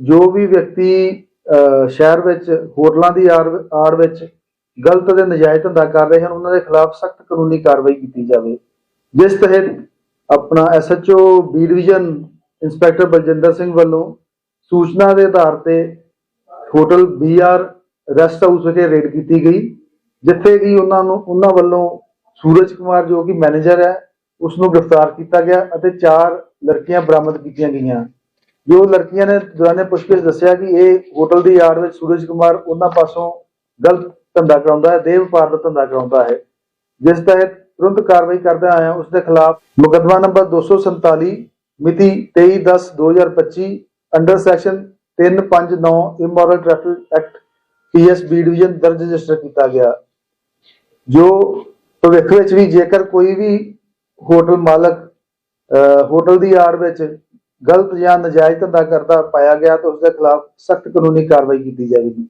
ਜੋ ਵੀ ਵਿਅਕਤੀ ਅਹ, ਸ਼ਹਿਰ ਵਿੱਚ ਹੋਟਲਾਂ ਦੀ ਆੜ ਆੜ ਵਿੱਚ ਗਲਤ ਤੇ ਨਜਾਇਜ਼ ਧੰਦਾ ਕਰ ਰਹੇ ਹਨ ਉਹਨਾਂ ਦੇ ਖਿਲਾਫ ਸਖਤ ਕਾਨੂੰਨੀ ਕਾਰਵਾਈ ਕੀਤੀ ਜਾਵੇ। ਜਿਸ ਤਹਿਤ ਆਪਣਾ SHO B division inspector Baljinder Singh ਵੱਲੋਂ ਸੂਚਨਾ ਦੇ ਆਧਾਰ ਤੇ ਹੋਟਲ ਬੀਆਰ ਰੈਸਟ ਹਾਊਸ ਵਿਖੇ ਰੇਡ ਕੀਤੀ ਗਈ ਜਿੱਥੇ ਕਿ ਉਹਨਾਂ ਨੂੰ ਉਹਨਾਂ ਵੱਲੋਂ ਸੂਰਜ ਕੁਮਾਰ ਜੋ ਕਿ ਮੈਨੇਜਰ ਹੈ ਉਸ ਨੂੰ ਗ੍ਰਿਫਤਾਰ ਕੀਤਾ ਗਿਆ ਅਤੇ ਚਾਰ ਲੜਕੀਆਂ ਬਰਾਮਦ ਕੀਤੀਆਂ ਗਈਆਂ। ਜੋ ਲੜਕੀਆਂ ਨੇ ਦੌਰਾਨੇ ਪੁੱਛਗਿੱਛ ਦੱਸਿਆ ਕਿ ਇਹ ਹੋਟਲ ਦੀ ਯਾਰਡ ਵਿੱਚ ਸੂਰਜ ਕੁਮਾਰ ਉਹਨਾਂ ਪਾਸੋਂ ਗਲਤ ਧੰਦਾ ਕਰਾਉਂਦਾ ਹੈ, ਦੇਹ ਵਪਾਰ ਦਾ ਧੰਦਾ ਕਰਾਉਂਦਾ ਹੈ, ਜਿਸ ਤਹਿਤ ਤੁਰੰਤ ਕਾਰਵਾਈ ਕਰਦੇ ਆਇਆ ਉਸ ਦੇ ਖਿਲਾਫ ਮੁਕੱਦਮਾ ਨੰਬਰ 247 ਮਿਤੀ 23/10/2025 under section 359 immoral traffic act PSB division ਦਰਜ ਰਜਿਸਟਰ ਕੀਤਾ ਗਿਆ। ਜੋ ਭਵਿੱਖ ਵਿੱਚ ਵੀ ਜੇਕਰ ਕੋਈ ਵੀ ਹੋਟਲ ਮਾਲਕ ਹੋਟਲ ਦੀ ਆੜ ਵਿੱਚ ਗਲਤ ਜਾਂ ਨਜਾਇਜ਼ ਧੰਦਾ ਕਰਦਾ, ਪਾਇਆ ਗਿਆ ਤਾਂ ਉਸ ਦੇ ਖਿਲਾਫ ਸਖਤ ਕਾਨੂੰਨੀ ਕਾਰਵਾਈ ਕੀਤੀ ਜਾਵੇਗੀ।